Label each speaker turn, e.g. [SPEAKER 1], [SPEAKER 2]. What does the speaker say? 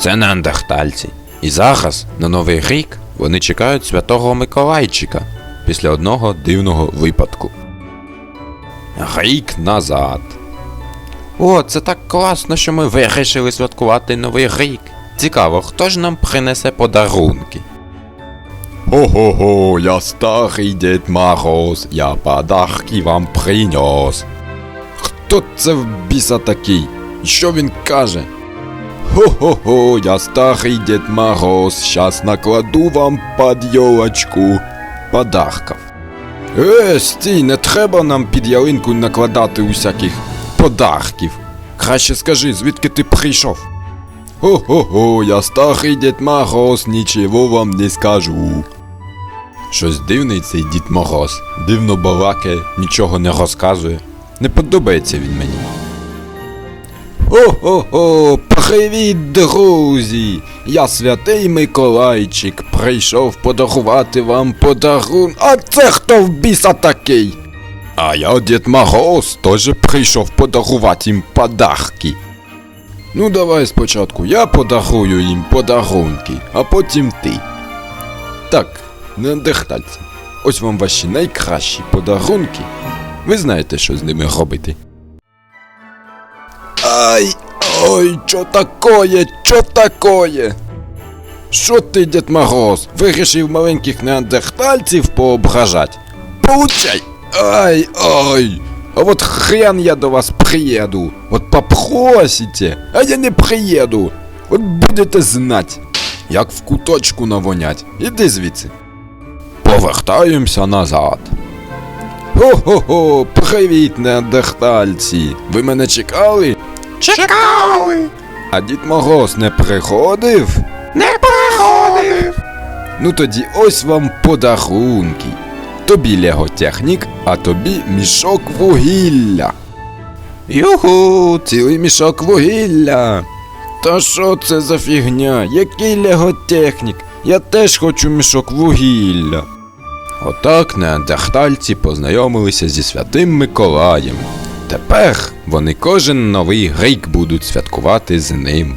[SPEAKER 1] Це неандертальці. І зараз, на Новий рік, вони чекають святого Миколайчика після одного дивного випадку. Рік назад. О, це так класно, що ми вирішили святкувати Новий рік. Цікаво, хто ж нам принесе подарунки? Хо-хо-хо, я старий Дед Мороз, я подарки вам принес. Хто це в біса такий? Що він каже? Хо-хо-хо, я старий Дед Мороз, щас накладу вам під йолочку подарків. Е, стій, не треба нам під ялинку накладати усяких подарків. Краще скажи, звідки ти прийшов? Хо-хо-хо, я старий Дед Мороз, нічого вам не скажу. Щось дивний цей Дід Мороз. Дивно балакає, нічого не розказує. Не подобається він мені. О-хо-хо, привіт, друзі! Я святий Миколайчик, прийшов подарувати вам подарун. А це хто в біса такий? А я Дід Мороз теж прийшов подарувати їм подарки. Ну давай спочатку я подарую їм подарунки, а потім ти. Так, неандертальці, ось вам ваші найкращі подарунки. Ви знаєте, що з ними робити. Ай! Ой, що такое? Що такое? Що ти, Дід Мороз, вирішив маленьких неандертальців поображать? Получай! Ай, ай! А вот хрен я до вас приеду. Вот попросите, а я не приеду. От будете знать, як в куточку навонять. Іди звідси. Повертаємося назад. Хо-хо-хо, привіт, неандертальці. Ви мене чекали?
[SPEAKER 2] Чекали!
[SPEAKER 1] А Дід Мороз не приходив?
[SPEAKER 2] Не приходив!
[SPEAKER 1] Ну тоді ось вам подарунки. Тобі Лего Технік, а тобі мішок вугілля. Юху, цілий мішок вугілля. Та що це за фігня? Який Лего Технік? Я теж хочу мішок вугілля. Отак неандертальці познайомилися зі святим Миколаєм. Тепер вони кожен новий рік будуть святкувати з ним.